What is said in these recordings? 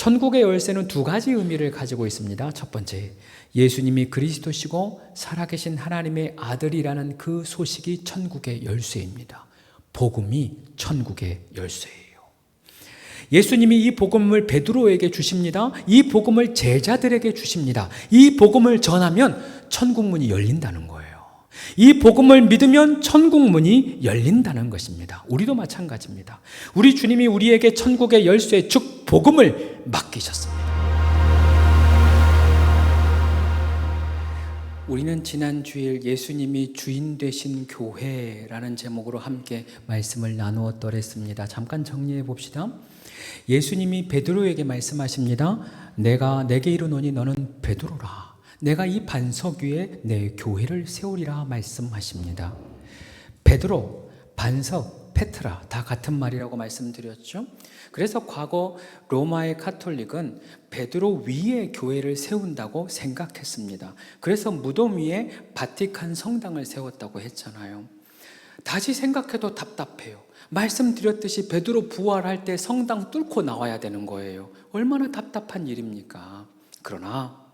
천국의 열쇠는 두 가지 의미를 가지고 있습니다. 첫 번째, 예수님이 그리스도시고 살아계신 하나님의 아들이라는 그 소식이 천국의 열쇠입니다. 복음이 천국의 열쇠예요. 예수님이 이 복음을 베드로에게 주십니다. 이 복음을 제자들에게 주십니다. 이 복음을 전하면 천국 문이 열린다는 거예요. 이 복음을 믿으면 천국 문이 열린다는 것입니다. 우리도 마찬가지입니다. 우리 주님이 우리에게 천국의 열쇠 즉 복음을 맡기셨습니다. 우리는 지난 주일 예수님이 주인 되신 교회라는 제목으로 함께 말씀을 나누었더랬습니다. 잠깐 정리해 봅시다. 예수님이 베드로에게 말씀하십니다. 내가 내게 이르노니 너는 베드로라. 내가 이 반석 위에 내 교회를 세우리라 말씀하십니다. 베드로, 반석, 페트라 다 같은 말이라고 말씀드렸죠. 그래서 과거 로마의 카톨릭은 베드로 위에 교회를 세운다고 생각했습니다. 그래서 무덤 위에 바티칸 성당을 세웠다고 했잖아요. 다시 생각해도 답답해요. 말씀드렸듯이 베드로 부활할 때 성당 뚫고 나와야 되는 거예요. 얼마나 답답한 일입니까? 그러나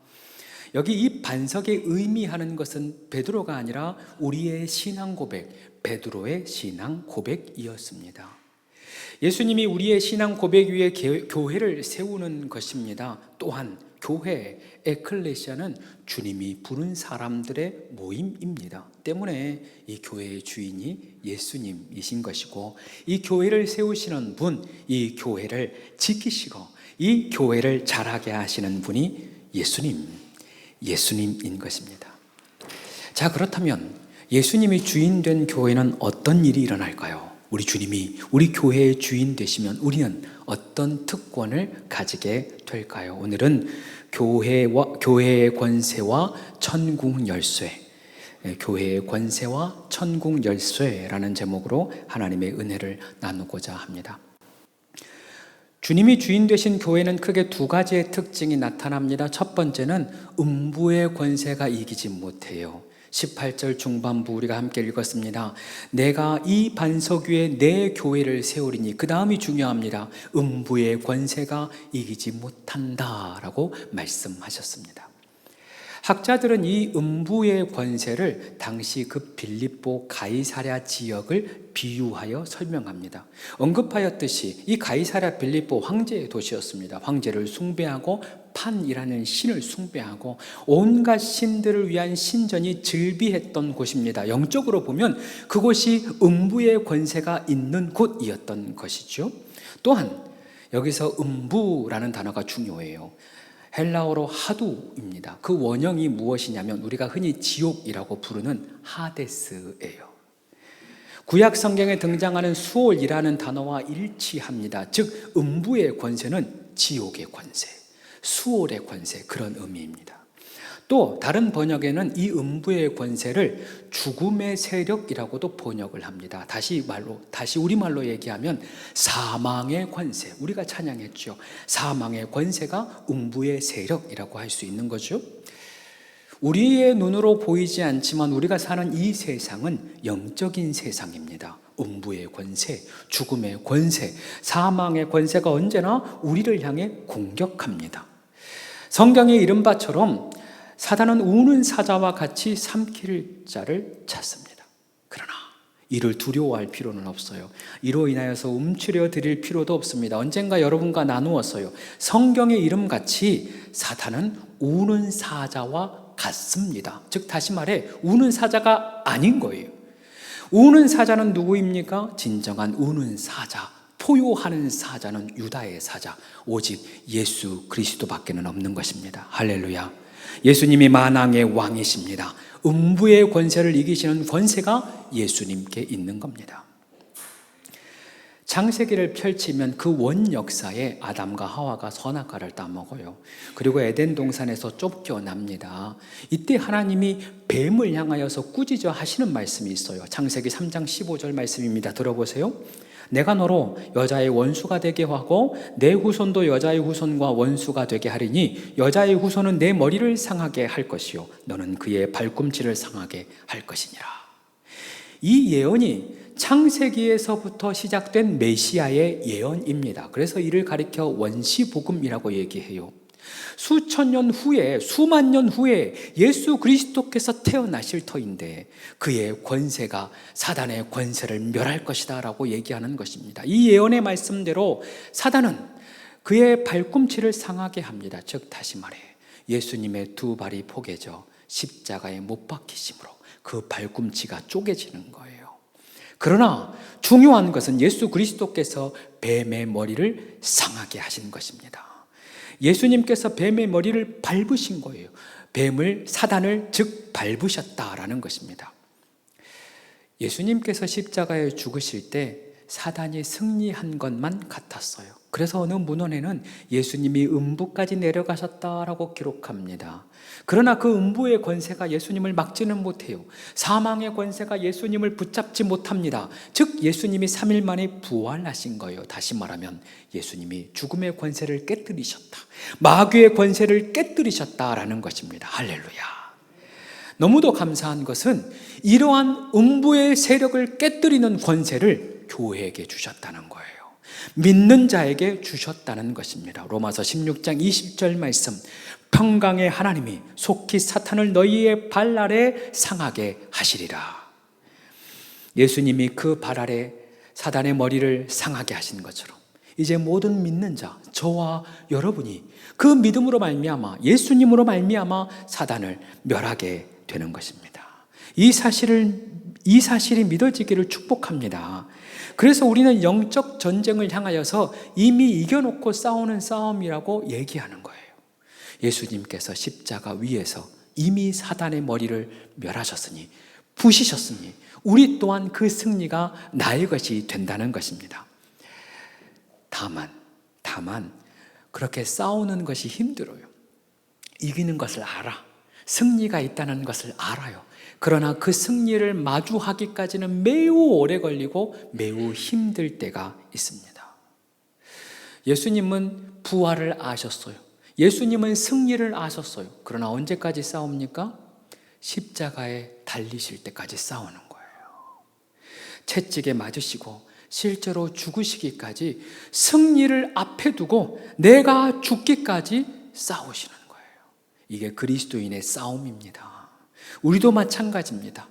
여기 이 반석에 의미하는 것은 베드로가 아니라 우리의 신앙 고백, 베드로의 신앙 고백이었습니다. 예수님이 우리의 신앙 고백 위에 교회를 세우는 것입니다. 또한 교회, 에클레시아는 주님이 부른 사람들의 모임입니다. 때문에 이 교회의 주인이 예수님이신 것이고 이 교회를 세우시는 분, 이 교회를 지키시고 이 교회를 자라게 하시는 분이 예수님, 예수님인 것입니다. 자, 그렇다면 예수님이 주인 된 교회는 어떤 일이 일어날까요? 우리 주님이 우리 교회의 주인 되시면 우리는 어떤 특권을 가지게 될까요? 오늘은 교회와 교회의 권세와 천국 열쇠, 예, 교회의 권세와 천국 열쇠라는 제목으로 하나님의 은혜를 나누고자 합니다. 주님이 주인 되신 교회는 크게 두 가지의 특징이 나타납니다. 첫 번째는 음부의 권세가 이기지 못해요. 18절 중반부 우리가 함께 읽었습니다. 내가 이 반석 위에 내 교회를 세우리니 그 다음이 중요합니다. 음부의 권세가 이기지 못한다라고 말씀하셨습니다. 학자들은 이 음부의 권세를 당시 그 빌립보 가이사랴 지역을 비유하여 설명합니다. 언급하였듯이 이 가이사랴 빌립보 황제의 도시였습니다. 황제를 숭배하고 판이라는 신을 숭배하고 온갖 신들을 위한 신전이 즐비했던 곳입니다. 영적으로 보면 그곳이 음부의 권세가 있는 곳이었던 것이죠. 또한 여기서 음부라는 단어가 중요해요. 헬라어로 하두입니다. 그 원형이 무엇이냐면 우리가 흔히 지옥이라고 부르는 하데스예요. 구약 성경에 등장하는 수올이라는 단어와 일치합니다. 즉 음부의 권세는 지옥의 권세, 수올의 권세 그런 의미입니다. 또 다른 번역에는 이 음부의 권세를 죽음의 세력이라고도 번역을 합니다. 다시 말로 다시 우리말로 얘기하면 사망의 권세. 우리가 찬양했죠. 사망의 권세가 음부의 세력이라고 할 수 있는 거죠. 우리의 눈으로 보이지 않지만 우리가 사는 이 세상은 영적인 세상입니다. 음부의 권세, 죽음의 권세, 사망의 권세가 언제나 우리를 향해 공격합니다. 성경에 이른 바처럼 사단은 우는 사자와 같이 삼킬 자를 찾습니다. 그러나 이를 두려워할 필요는 없어요. 이로 인하여서 움츠려 드릴 필요도 없습니다. 언젠가 여러분과 나누었어요. 성경의 이름 같이 사탄은 우는 사자와 같습니다. 즉 다시 말해 우는 사자가 아닌 거예요. 우는 사자는 누구입니까? 진정한 우는 사자, 포효하는 사자는 유다의 사자, 오직 예수 그리스도밖에는 없는 것입니다. 할렐루야. 예수님이 만왕의 왕이십니다. 음부의 권세를 이기시는 권세가 예수님께 있는 겁니다. 창세기를 펼치면 그 원 역사에 아담과 하와가 선악과를 따먹어요. 그리고 에덴 동산에서 쫓겨납니다. 이때 하나님이 뱀을 향하여서 꾸짖어 하시는 말씀이 있어요. 창세기 3장 15절 말씀입니다. 들어보세요. 내가 너로 여자의 원수가 되게 하고 내 후손도 여자의 후손과 원수가 되게 하리니 여자의 후손은 내 머리를 상하게 할 것이요 너는 그의 발꿈치를 상하게 할 것이니라. 이 예언이 창세기에서부터 시작된 메시아의 예언입니다. 그래서 이를 가리켜 원시 복음이라고 얘기해요. 수천 년 후에, 수만 년 후에 예수 그리스도께서 태어나실 터인데 그의 권세가 사단의 권세를 멸할 것이다 라고 얘기하는 것입니다. 이 예언의 말씀대로 사단은 그의 발꿈치를 상하게 합니다. 즉, 다시 말해, 예수님의 두 발이 포개져 십자가에 못 박히심으로 그 발꿈치가 쪼개지는 거예요. 그러나 중요한 것은 예수 그리스도께서 뱀의 머리를 상하게 하신 것입니다. 예수님께서 뱀의 머리를 밟으신 거예요. 뱀을 사단을 즉 밟으셨다라는 것입니다. 예수님께서 십자가에 죽으실 때 사단이 승리한 것만 같았어요. 그래서 어느 문헌에는 예수님이 음부까지 내려가셨다라고 기록합니다. 그러나 그 음부의 권세가 예수님을 막지는 못해요. 사망의 권세가 예수님을 붙잡지 못합니다. 즉 예수님이 3일 만에 부활하신 거예요. 다시 말하면 예수님이 죽음의 권세를 깨뜨리셨다. 마귀의 권세를 깨뜨리셨다라는 것입니다. 할렐루야. 너무도 감사한 것은 이러한 음부의 세력을 깨뜨리는 권세를 교회에게 주셨다는 거예요. 믿는 자에게 주셨다는 것입니다. 로마서 16장 20절 말씀. 평강의 하나님이 속히 사탄을 너희의 발 아래 상하게 하시리라. 예수님이 그 발 아래 사단의 머리를 상하게 하신 것처럼 이제 모든 믿는 자 저와 여러분이 그 믿음으로 말미암아 예수님으로 말미암아 사단을 멸하게 되는 것입니다. 이 사실을 이 사실이 믿어지기를 축복합니다. 그래서 우리는 영적 전쟁을 향하여서 이미 이겨놓고 싸우는 싸움이라고 얘기하는 거예요. 예수님께서 십자가 위에서 이미 사단의 머리를 멸하셨으니, 부시셨으니, 우리 또한 그 승리가 나의 것이 된다는 것입니다. 다만, 다만, 그렇게 싸우는 것이 힘들어요. 이기는 것을 알아. 승리가 있다는 것을 알아요. 그러나 그 승리를 마주하기까지는 매우 오래 걸리고 매우 힘들 때가 있습니다. 예수님은 부활을 아셨어요. 예수님은 승리를 아셨어요. 그러나 언제까지 싸웁니까? 십자가에 달리실 때까지 싸우는 거예요. 채찍에 맞으시고 실제로 죽으시기까지 승리를 앞에 두고 내가 죽기까지 싸우시는 거예요. 이게 그리스도인의 싸움입니다. 우리도 마찬가지입니다.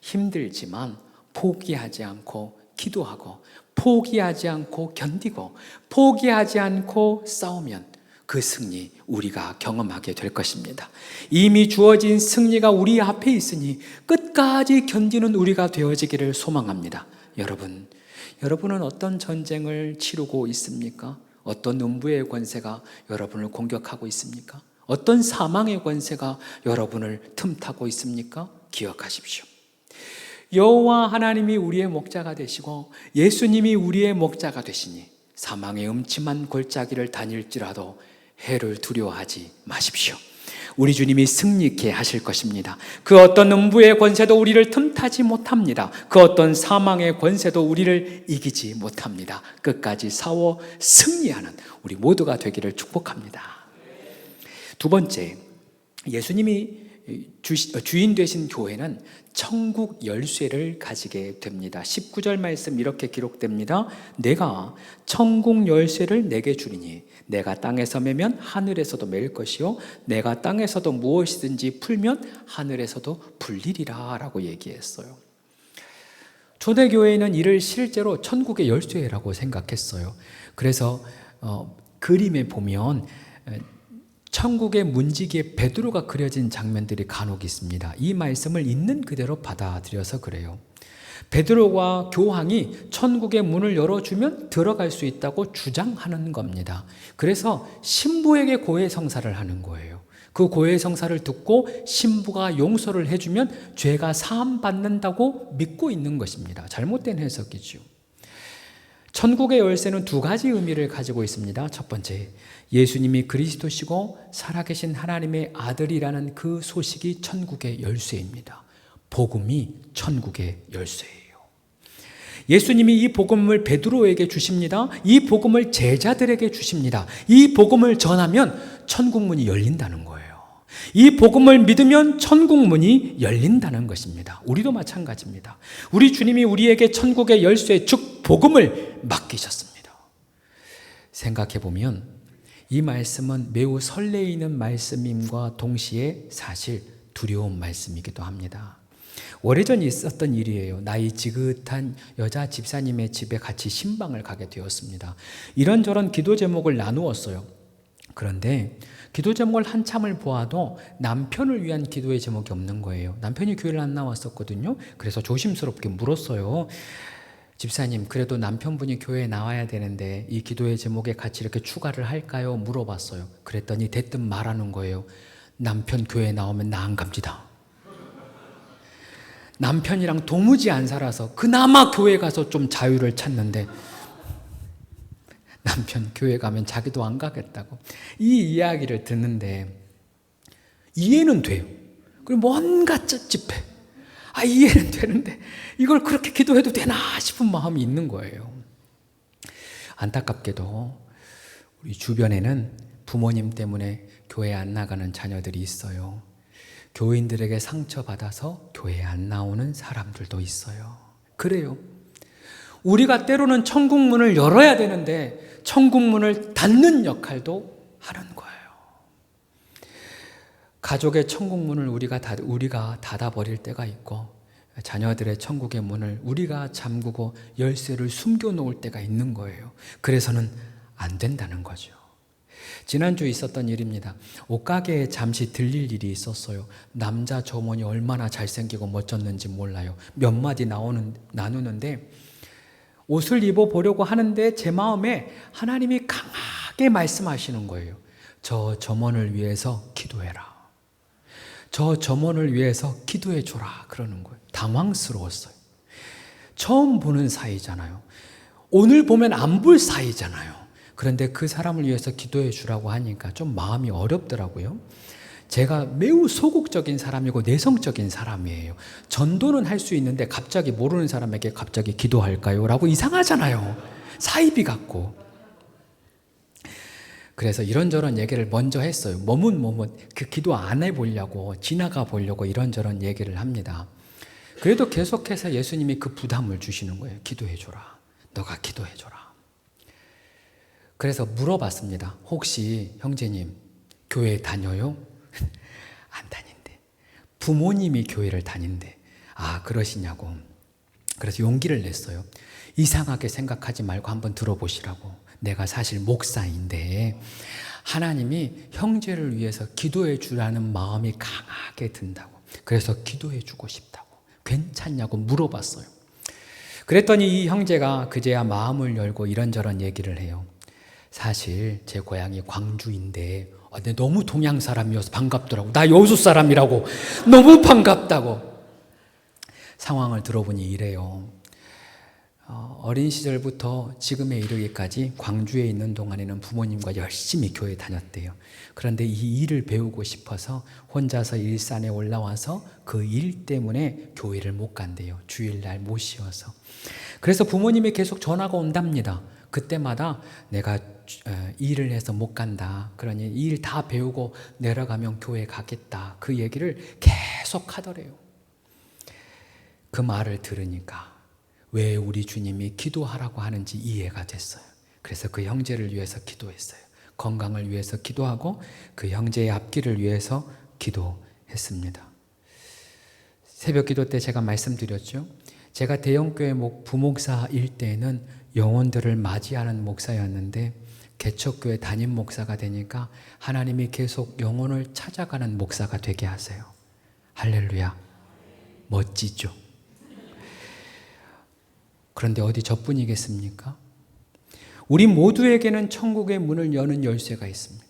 힘들지만 포기하지 않고 기도하고 포기하지 않고 견디고 포기하지 않고 싸우면 그 승리 우리가 경험하게 될 것입니다. 이미 주어진 승리가 우리 앞에 있으니 끝까지 견디는 우리가 되어지기를 소망합니다. 여러분, 여러분은 어떤 전쟁을 치르고 있습니까? 어떤 음부의 권세가 여러분을 공격하고 있습니까? 어떤 사망의 권세가 여러분을 틈타고 있습니까? 기억하십시오. 여호와 하나님이 우리의 목자가 되시고 예수님이 우리의 목자가 되시니 사망의 음침한 골짜기를 다닐지라도 해를 두려워하지 마십시오. 우리 주님이 승리케 하실 것입니다. 그 어떤 음부의 권세도 우리를 틈타지 못합니다. 그 어떤 사망의 권세도 우리를 이기지 못합니다. 끝까지 싸워 승리하는 우리 모두가 되기를 축복합니다. 두 번째, 예수님이 주인 되신 교회는 천국 열쇠를 가지게 됩니다. 19절 말씀 이렇게 기록됩니다. 내가 천국 열쇠를 내게 주리니 내가 땅에서 매면 하늘에서도 맬 것이요 내가 땅에서도 무엇이든지 풀면 하늘에서도 풀리리라 라고 얘기했어요. 초대교회는 이를 실제로 천국의 열쇠라고 생각했어요. 그래서 어, 그림에 보면 천국의 문지기에 베드로가 그려진 장면들이 간혹 있습니다. 이 말씀을 있는 그대로 받아들여서 그래요. 베드로와 교황이 천국의 문을 열어주면 들어갈 수 있다고 주장하는 겁니다. 그래서 신부에게 고해 성사를 하는 거예요. 그 고해 성사를 듣고 신부가 용서를 해주면 죄가 사함 받는다고 믿고 있는 것입니다. 잘못된 해석이죠. 천국의 열쇠는 두 가지 의미를 가지고 있습니다. 첫 번째, 예수님이 그리스도시고 살아계신 하나님의 아들이라는 그 소식이 천국의 열쇠입니다. 복음이 천국의 열쇠예요. 예수님이 이 복음을 베드로에게 주십니다. 이 복음을 제자들에게 주십니다. 이 복음을 전하면 천국 문이 열린다는 거예요. 이 복음을 믿으면 천국 문이 열린다는 것입니다. 우리도 마찬가지입니다. 우리 주님이 우리에게 천국의 열쇠, 즉 복음을 맡기셨습니다. 생각해 보면 이 말씀은 매우 설레이는 말씀임과 동시에 사실 두려운 말씀이기도 합니다. 오래전 있었던 일이에요. 나이 지긋한 여자 집사님의 집에 같이 신방을 가게 되었습니다. 이런저런 기도 제목을 나누었어요. 그런데 기도 제목을 한참을 보아도 남편을 위한 기도의 제목이 없는 거예요. 남편이 교회를 안 나왔었거든요. 그래서 조심스럽게 물었어요. 집사님, 그래도 남편분이 교회에 나와야 되는데 이 기도의 제목에 같이 이렇게 추가를 할까요? 물어봤어요. 그랬더니 대뜸 말하는 거예요. 남편 교회에 나오면 나 안 갑니다. 남편이랑 도무지 안 살아서 그나마 교회 가서 좀 자유를 찾는데 남편 교회 가면 자기도 안 가겠다고 이 이야기를 듣는데 이해는 돼요. 그리고 뭔가 찝찝해. 아 이해는 되는데 이걸 그렇게 기도해도 되나 싶은 마음이 있는 거예요. 안타깝게도 우리 주변에는 부모님 때문에 교회 안 나가는 자녀들이 있어요. 교인들에게 상처받아서 교회 안 나오는 사람들도 있어요. 그래요. 우리가 때로는 천국 문을 열어야 되는데 천국 문을 닫는 역할도 하는 거예요. 가족의 천국 문을 우리가 닫, 우리가 닫아 버릴 때가 있고 자녀들의 천국의 문을 우리가 잠그고 열쇠를 숨겨 놓을 때가 있는 거예요. 그래서는 안 된다는 거죠. 지난주 있었던 일입니다. 옷가게에 잠시 들릴 일이 있었어요. 남자 점원이 얼마나 잘생기고 멋졌는지 몰라요. 몇 마디 나오는, 나누는데 옷을 입어보려고 하는데 제 마음에 하나님이 강하게 말씀하시는 거예요. 저 점원을 위해서 기도해라. 저 점원을 위해서 기도해 줘라. 그러는 거예요. 당황스러웠어요. 처음 보는 사이잖아요. 오늘 보면 안 볼 사이잖아요. 그런데 그 사람을 위해서 기도해 주라고 하니까 좀 마음이 어렵더라고요. 제가 매우 소극적인 사람이고 내성적인 사람이에요. 전도는 할 수 있는데 갑자기 모르는 사람에게 갑자기 기도할까요? 라고 이상하잖아요. 사이비 같고. 그래서 이런저런 얘기를 먼저 했어요. 머문 그 기도 안 해보려고 지나가 보려고 이런저런 얘기를 합니다. 그래도 계속해서 예수님이 그 부담을 주시는 거예요. 기도해줘라. 너가 기도해줘라. 그래서 물어봤습니다. 혹시 형제님 교회 다녀요? 안 다닌대. 부모님이 교회를 다닌대. 아, 그러시냐고. 그래서 용기를 냈어요. 이상하게 생각하지 말고 한번 들어보시라고. 내가 사실 목사인데 하나님이 형제를 위해서 기도해 주라는 마음이 강하게 든다고. 그래서 기도해 주고 싶다고. 괜찮냐고 물어봤어요. 그랬더니 이 형제가 그제야 마음을 열고 이런저런 얘기를 해요. 사실 제 고향이 광주인데 어, 근데 너무 동양 사람이어서 반갑더라고. 나 여수 사람이라고 너무 반갑다고. 상황을 들어보니 이래요. 어, 어린 시절부터 지금에 이르기까지 광주에 있는 동안에는 부모님과 열심히 교회 다녔대요. 그런데 이 일을 배우고 싶어서 혼자서 일산에 올라와서 그 일 때문에 교회를 못 간대요. 주일날 못 쉬어서. 그래서 부모님이 계속 전화가 온답니다. 그때마다 내가 일을 해서 못 간다. 그러니 일 다 배우고 내려가면 교회 가겠다. 그 얘기를 계속 하더래요. 그 말을 들으니까 왜 우리 주님이 기도하라고 하는지 이해가 됐어요. 그래서 그 형제를 위해서 기도했어요. 건강을 위해서 기도하고 그 형제의 앞길을 위해서 기도했습니다. 새벽 기도 때 제가 말씀드렸죠. 제가 대형교회 부목사일 때는 영혼들을 맞이하는 목사였는데 개척교회 담임 목사가 되니까 하나님이 계속 영혼을 찾아가는 목사가 되게 하세요. 할렐루야. 멋지죠? 그런데 어디 저뿐이겠습니까? 우리 모두에게는 천국의 문을 여는 열쇠가 있습니다.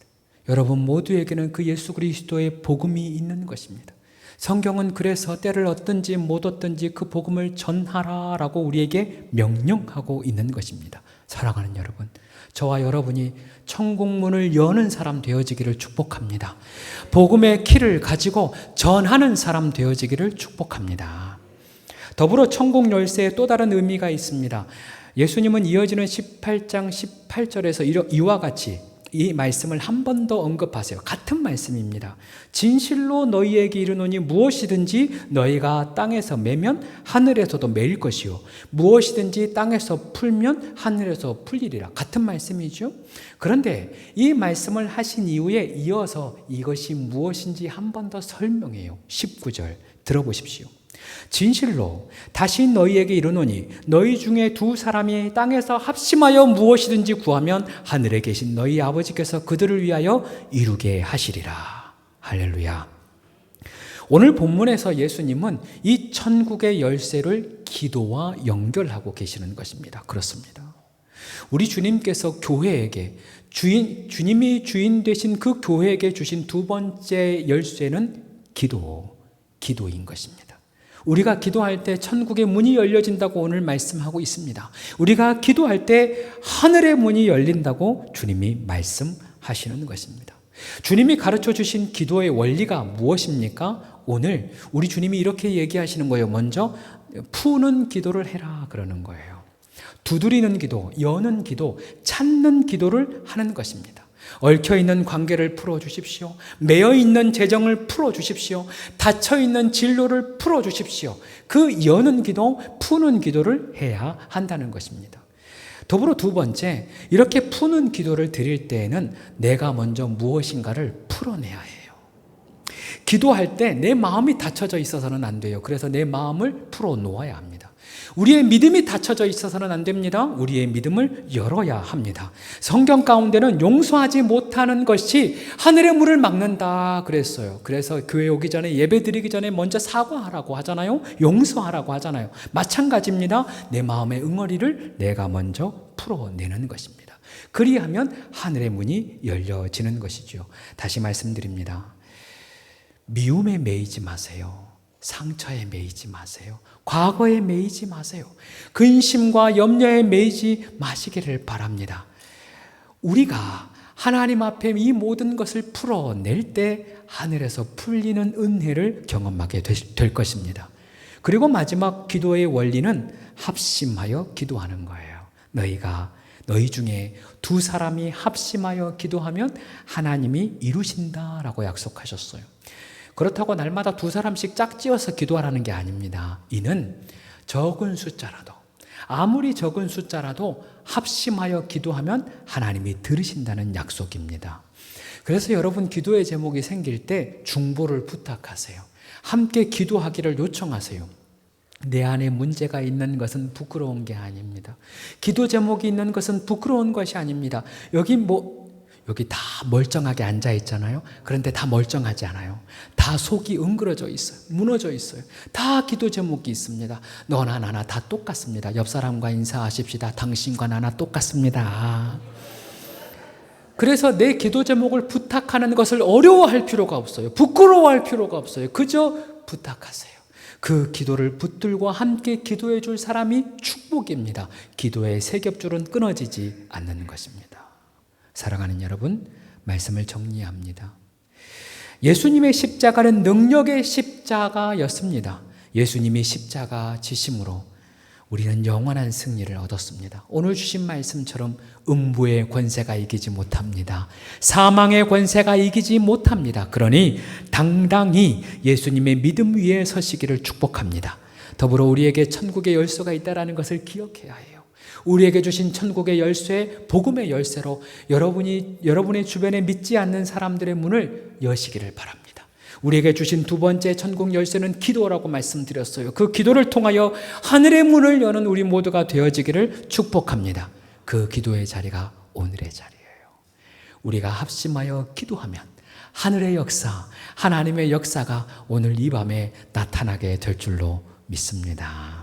여러분 모두에게는 그 예수 그리스도의 복음이 있는 것입니다. 성경은 그래서 때를 얻든지 못 얻든지 그 복음을 전하라라고 우리에게 명령하고 있는 것입니다. 사랑하는 여러분, 저와 여러분이 천국문을 여는 사람 되어지기를 축복합니다. 복음의 키를 가지고 전하는 사람 되어지기를 축복합니다. 더불어 천국 열쇠에 또 다른 의미가 있습니다. 예수님은 이어지는 18장 18절에서 이와 같이 이 말씀을 한 번 더 언급하세요. 같은 말씀입니다. 진실로 너희에게 이르노니 무엇이든지 너희가 땅에서 매면 하늘에서도 매일 것이요 무엇이든지 땅에서 풀면 하늘에서 풀리리라. 같은 말씀이죠. 그런데 이 말씀을 하신 이후에 이어서 이것이 무엇인지 한 번 더 설명해요. 19절 들어보십시오. 진실로 다시 너희에게 이르노니 너희 중에 두 사람이 땅에서 합심하여 무엇이든지 구하면 하늘에 계신 너희 아버지께서 그들을 위하여 이루게 하시리라. 할렐루야. 오늘 본문에서 예수님은 이 천국의 열쇠를 기도와 연결하고 계시는 것입니다. 그렇습니다. 우리 주님께서 교회에게 주인 주님이 주인 되신 그 교회에게 주신 두 번째 열쇠는 기도 기도인 것입니다. 우리가 기도할 때 천국의 문이 열려진다고 오늘 말씀하고 있습니다. 우리가 기도할 때 하늘의 문이 열린다고 주님이 말씀하시는 것입니다. 주님이 가르쳐 주신 기도의 원리가 무엇입니까? 오늘 우리 주님이 이렇게 얘기하시는 거예요. 먼저 푸는 기도를 해라 그러는 거예요. 두드리는 기도, 여는 기도, 찾는 기도를 하는 것입니다. 얽혀 있는 관계를 풀어 주십시오. 매여 있는 재정을 풀어 주십시오. 닫혀 있는 진로를 풀어 주십시오. 그 여는 기도, 푸는 기도를 해야 한다는 것입니다. 더불어 두 번째, 이렇게 푸는 기도를 드릴 때에는 내가 먼저 무엇인가를 풀어내야 해요. 기도할 때 내 마음이 닫혀져 있어서는 안 돼요. 그래서 내 마음을 풀어 놓아야 합니다. 우리의 믿음이 닫혀져 있어서는 안 됩니다. 우리의 믿음을 열어야 합니다. 성경 가운데는 용서하지 못하는 것이 하늘의 문을 막는다 그랬어요. 그래서 교회 오기 전에 예배 드리기 전에 먼저 사과하라고 하잖아요. 용서하라고 하잖아요. 마찬가지입니다. 내 마음의 응어리를 내가 먼저 풀어내는 것입니다. 그리하면 하늘의 문이 열려지는 것이죠. 다시 말씀드립니다. 미움에 매이지 마세요. 상처에 매이지 마세요. 과거에 매이지 마세요. 근심과 염려에 매이지 마시기를 바랍니다. 우리가 하나님 앞에 이 모든 것을 풀어낼 때 하늘에서 풀리는 은혜를 경험하게 될 것입니다. 그리고 마지막 기도의 원리는 합심하여 기도하는 거예요. 너희가 너희 중에 두 사람이 합심하여 기도하면 하나님이 이루신다라고 약속하셨어요. 그렇다고 날마다 두 사람씩 짝지어서 기도하라는 게 아닙니다. 이는 적은 숫자라도 아무리 적은 숫자라도 합심하여 기도하면 하나님이 들으신다는 약속입니다. 그래서 여러분 기도의 제목이 생길 때 중보를 부탁하세요. 함께 기도하기를 요청하세요. 내 안에 문제가 있는 것은 부끄러운 게 아닙니다. 기도 제목이 있는 것은 부끄러운 것이 아닙니다. 여기 뭐 여기 다 멀쩡하게 앉아 있잖아요. 그런데 다 멀쩡하지 않아요. 다 속이 엉그러져 있어요. 무너져 있어요. 다 기도 제목이 있습니다. 너나 나나 다 똑같습니다. 옆 사람과 인사하십시다. 당신과 나나 똑같습니다. 그래서 내 기도 제목을 부탁하는 것을 어려워할 필요가 없어요. 부끄러워할 필요가 없어요. 그저 부탁하세요. 그 기도를 붙들고 함께 기도해 줄 사람이 축복입니다. 기도의 세 겹줄은 끊어지지 않는 것입니다. 사랑하는 여러분, 말씀을 정리합니다. 예수님의 십자가는 능력의 십자가였습니다. 예수님이 십자가 지심으로 우리는 영원한 승리를 얻었습니다. 오늘 주신 말씀처럼 음부의 권세가 이기지 못합니다. 사망의 권세가 이기지 못합니다. 그러니 당당히 예수님의 믿음 위에 서시기를 축복합니다. 더불어 우리에게 천국의 열쇠가 있다라는 것을 기억해야 해요. 우리에게 주신 천국의 열쇠, 복음의 열쇠로 여러분이 여러분의 주변에 믿지 않는 사람들의 문을 여시기를 바랍니다. 우리에게 주신 두 번째 천국 열쇠는 기도라고 말씀드렸어요. 그 기도를 통하여 하늘의 문을 여는 우리 모두가 되어지기를 축복합니다. 그 기도의 자리가 오늘의 자리예요. 우리가 합심하여 기도하면 하늘의 역사, 하나님의 역사가 오늘 이 밤에 나타나게 될 줄로 믿습니다.